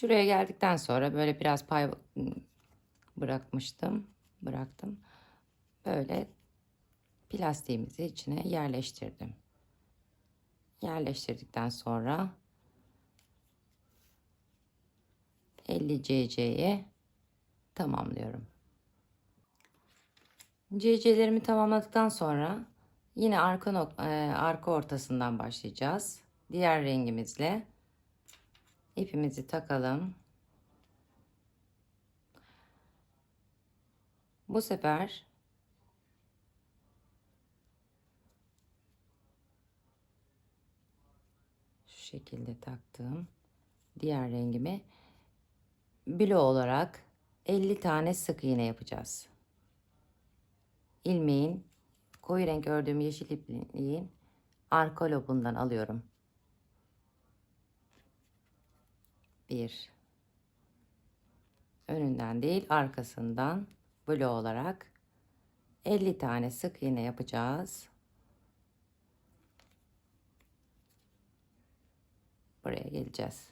Şuraya geldikten sonra böyle biraz pay bırakmıştım. Bıraktım. Böyle plastiğimizi içine yerleştirdim. Yerleştirdikten sonra 50 cc'ye tamamlıyorum. CC'lerimi tamamladıktan sonra yine arka, e, arka ortasından başlayacağız. Diğer rengimizle ipimizi takalım. Bu sefer şu şekilde taktım. Diğer rengimi bilo olarak 50 tane sık iğne yapacağız. İlmeğin koyu renk ördüğüm yeşil ipliğin arka lobundan alıyorum. Bir. Önünden değil arkasından blo olarak 50 tane sık iğne yapacağız. Buraya geleceğiz.